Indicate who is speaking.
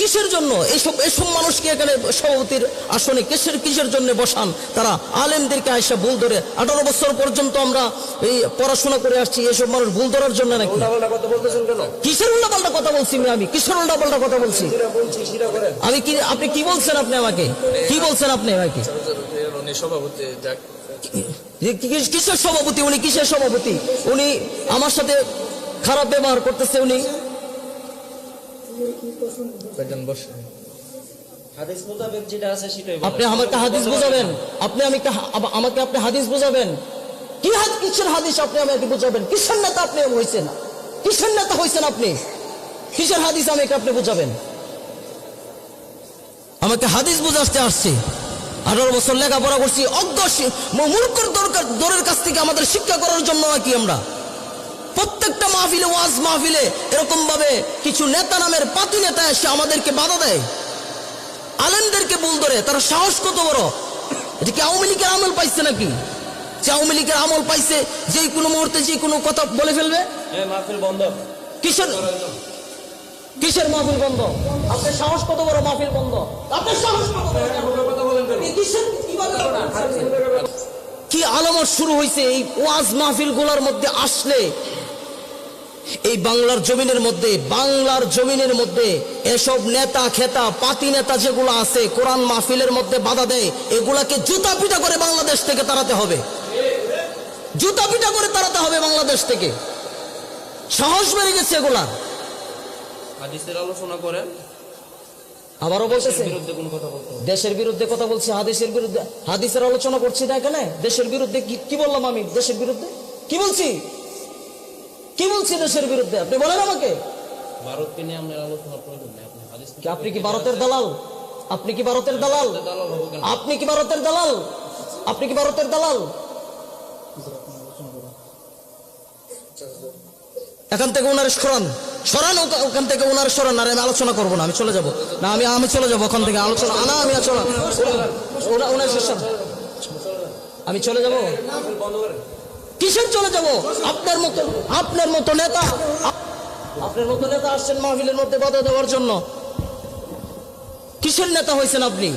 Speaker 1: কিসের জন্য? এইসব এসব মানুষকে এখানে সভাপতির আসনে কিসের কিসের জন্য বসান? তারা আলেমদেরকে আয়সা ভুল ধরে আঠারো বছর পর্যন্ত আমরা এই পড়াশোনা করে আসছি এসব মানুষ ভুল ধরার জন্য নাকি? কিসের উল্টাপাল্টা কথা বলছি আমি? কিসের উল্টাপাল্টা কথা বলছি? আমি কি আপনি কি বলছেন আপনি আমাকে? কি বলছেন আপনি আমাকে?
Speaker 2: সভাপতি যাক।
Speaker 1: যে কি- কিসের সভাপতি? উনি কিসের সভাপতি? উনি আমার সাথে খারাপ ব্যবহার করতেছে উনি।
Speaker 2: বসে।
Speaker 3: হাদিস মোতাবেক যেটা আছে সেটাই
Speaker 1: আপনি আমাকে হাদিস বুঝাবেন? আপনি আমি আমাকে আপনি হাদিস বুঝাবেন? কি হাত কিসের হাদিস আপনি আমাকে বুঝাবেন? কিসের নেতা আপনি হয়েছেন কিসের নেতা হয়েছেন আপনি? কিসের হাদিস আমাকে আপনি বুঝাবেন? আমাকে হাদিস বুঝাতে আসছে। আঠারো বছর লেখাপড়া করছি। অজ্ঞ মূর্খর দরকার দরের কাছ থেকে আমাদের শিক্ষা করার জন্য নাকি আমরা? প্রত্যেকটা মাহফিলে ওয়াজ মাহফিলে এরকম ভাবে কিছু নেতা নামের পাতি নেতা এসে আমাদেরকে বাধা দেয় আলেমদেরকে ভুল ধরে তারা সাহস কত বড় এটা কি আওয়ামী লীগের আমল পাইছে নাকি যে আওয়ামী লীগের আমল পাইছে যে কোনো মুহূর্তে যে কোনো কথা বলে ফেলবে কিসের কিসের মাহফিল বন্ধ আপনার সাহস কত বড় মাহফিল বন্ধ আপনার সাহস কত? কি আলামত শুরু হয়েছে এই ওয়াজ মাহফিলগুলার মধ্যে আসলে এই বাংলার জমিনের মধ্যে বাংলার জমিনের মধ্যে এসব নেতা খেতা পাতি নেতা যেগুলো আছে কোরআন মাহফিলের মধ্যে বাধা দেয় এগুলাকে জুতা পিটা করে বাংলাদেশ থেকে তাড়াতে হবে। জুতা পিটা করে তাড়াতে হবে বাংলাদেশ থেকে। সাহস বেড়ে গেছে এগুলা।
Speaker 2: হাদিসের আলোচনা করেন।
Speaker 1: আবারও বলতেছে? দেশের বিরুদ্ধে কথা বলছি হাদিসের বিরুদ্ধে হাদিসের আলোচনা করছি না এখানে দেশের বিরুদ্ধে কি কি বললাম আমি? দেশের বিরুদ্ধে? কি বলছি? কি বলছি দেশের বিরুদ্ধে আপনি বলেন আমাকে
Speaker 2: ভারতকে নিয়ে আমরা আলোচনা প্রয়োজন নেই আপনি হাদিস
Speaker 1: কি আপনি কি ভারতের দালাল আপনি কি ভারতের দালাল আপনি কি ভারতের দালাল আপনি কি ভারতের দালাল এখান থেকে ওনার সরান সরান ওখান থেকে ওনার সরান আর আমি আলোচনা করব না আমি চলে যাব না আমি আমি চলে যাব ওখান থেকে আলোচনা না আমি চলা ওনার আমি চলে যাব কিসের চলে যাব? আপনার মতো আপনার মতো নেতা। আপনার মতো নেতা আসছেন মাহফিলের মধ্যে বাধা দেওয়ার জন্য। কিসের নেতা হয়েছেন আপনি?